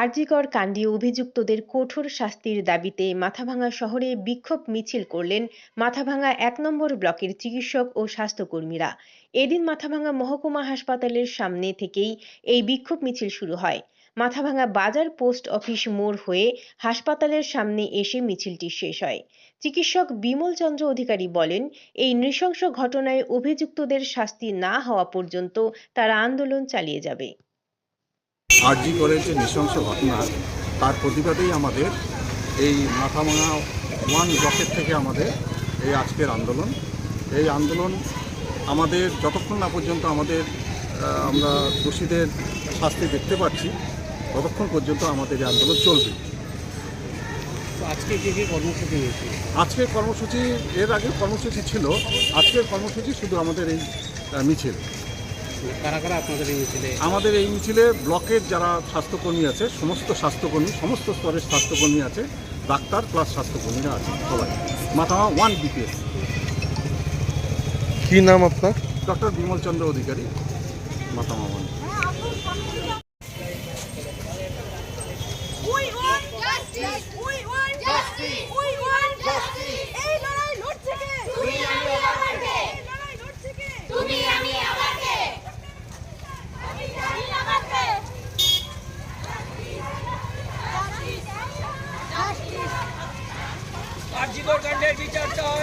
আরজিকর কাণ্ডে অভিযুক্তদের কঠোর শাস্তির দাবিতে মাথাভাঙা শহরে বিক্ষোভ মিছিল করলেন মাথাভাঙা এক নম্বর ব্লকের চিকিৎসক ও স্বাস্থ্যকর্মীরা। এদিন মাথাভাঙা মহকুমা হাসপাতালের সামনে থেকেই এই বিক্ষোভ মিছিল শুরু হয়। মাথাভাঙা বাজার পোস্ট অফিস মোড় হয়ে হাসপাতালের সামনে এসে মিছিলটি শেষ হয়। চিকিৎসক বিমল চন্দ্র অধিকারী বলেন, এই নৃশংস ঘটনায় অভিযুক্তদের শাস্তি না হওয়া পর্যন্ত তারা আন্দোলন চালিয়ে যাবে। আরজি করে যে নৃশংস ঘটনা তার প্রতিবাদেই আমাদের এই মাথাভাঙা ওয়ান ব্লকের থেকে আমাদের এই আজকের আন্দোলন। এই আন্দোলন আমাদের যতক্ষণ না পর্যন্ত আমাদের আমরা দোষীদের শাস্তি দেখতে পাচ্ছি ততক্ষণ পর্যন্ত আমাদের এই আন্দোলন চলবে। আজকে কি কি কর্মসূচি আজকের কর্মসূচি এর আগে কর্মসূচি ছিল আজকের কর্মসূচি শুধু আমাদের এই আহ, মিছিল কারা কারা আপনাদের এই মিছিলে আমাদের এই মিছিলে ব্লকের যারা স্বাস্থ্যকর্মী আছে সমস্ত স্বাস্থ্যকর্মী সমস্ত স্তরের স্বাস্থ্যকর্মী আছে ডাক্তার প্লাস স্বাস্থ্যকর্মীরা আছে সবাই। মাথা ওয়ান বিপিএস কি নাম আপনার? ডক্টর বিমল চন্দ্র অধিকারী মাথামা ওয়ান বিচার চাই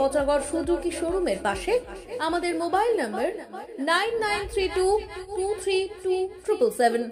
পচাগড় সুজুকি শোরুমের পাশে? আমাদের mobile number nine nine three two two three two triple seven.